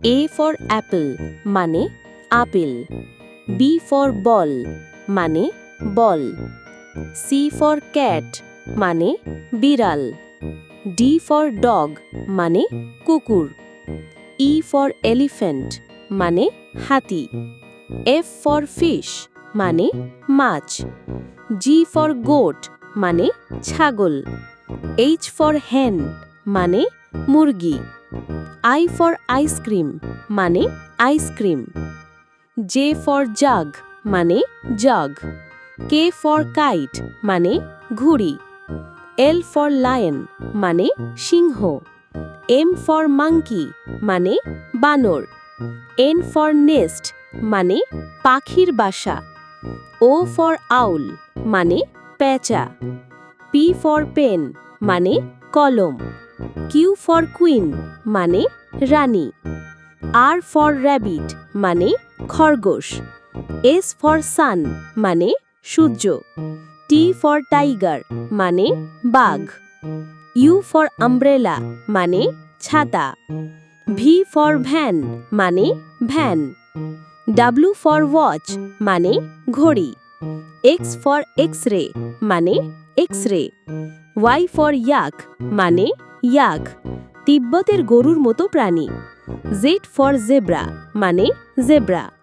A for apple মানে আপেল। B for ball মানে বল। সি ফর ক্যাট মানে বিড়াল। ডি ফর ডগ মানে কুকুর। ই ফর এলিফ্যান্ট মানে হাতি। এফ ফর ফিশ মানে মাছ। জি ফর গোট মানে ছাগল। এইচ ফর হেন মানে মুরগি। আই ফর আইসক্রিম মানে ice cream J for jug মানে জাগ। কে ফর কাইট মানে ঘুড়ি। এল ফর লায়ন মানে সিংহ। এম ফর মাঙ্কি মানে বানর। এন ফর নেস্ট মানে পাখির বাসা। ও ফর আউল মানে পেঁচা। পি ফর পেন মানে কলম। কিউ ফর কুইন মানে রানী। আর ফর র্যাবিট মানে খরগোশ। এস ফর সান মানে সূর্য। টি ফর টাইগার মানে বাঘ। ইউ ফর আমব্রেলা মানে ছাতা। ভি ফর ভ্যান মানে ভ্যান। ডাব্লু ফর ওয়াচ মানে ঘড়ি। এক্স ফর এক্স রে মানে X ray Y for yak মানে ইয়াক তিব্বতের গরুর মতো প্রাণী। জেড ফর জেব্রা মানে জেব্রা।